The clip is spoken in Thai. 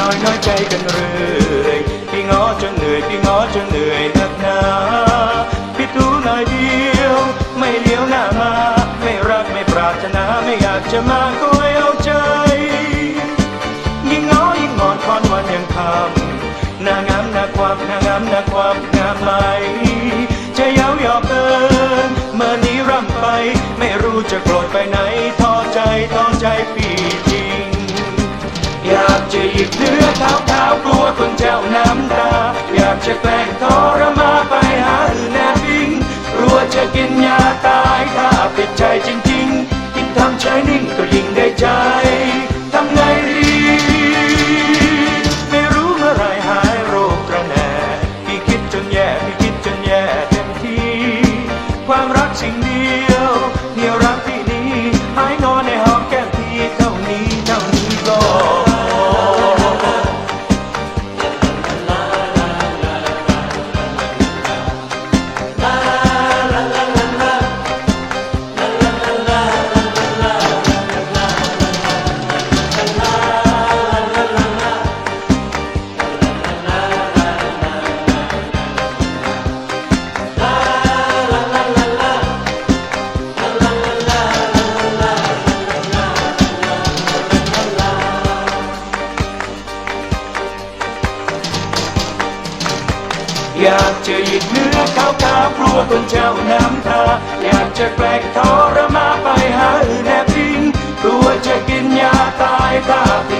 น้อยน้อยใจกันเรื่อยพี่ง้อจนเหนื่อยพี่ง้อจนเหนื่อยนักหนาพี่ทูน่อยเดียว ไม่เลี้ยวหน้ามา ไม่รักไม่ปรารถนาไม่อยากจะมาก็ไม่เอาใจ ยิ่งง้อยิ่งงอนคอนวันยังคำหน้างามหน้าความหน้างามหน้าความงามไหมจะเย้าหยอกเกินเมื่อนี้ร่ำไป ไม่รู้จะโกรธไปไหนท้อใจท้อใจพี่ จะแกล้งทรมาไปหาอื่นแนบพิงกลัวจะกินยาตายถ้าปิดใจจริงๆยิ่งทำใจนิ่งก็ยิ่งได้ใจทำไงดีไม่รู้เมื่อไรหายโรคกระแหน่พี่คิดจนแย่พี่คิดจนแย่เต็มทีความรักสิ่งเดียวเดียรักที่ อยากจะหยิบเนื้อขาวขาวกลัวคนเจ้าน้ำตา อยากจะแกล้งทรมาไปหาอื่นแนบพิงกลัวจะกินยาตายตาติดใจจริง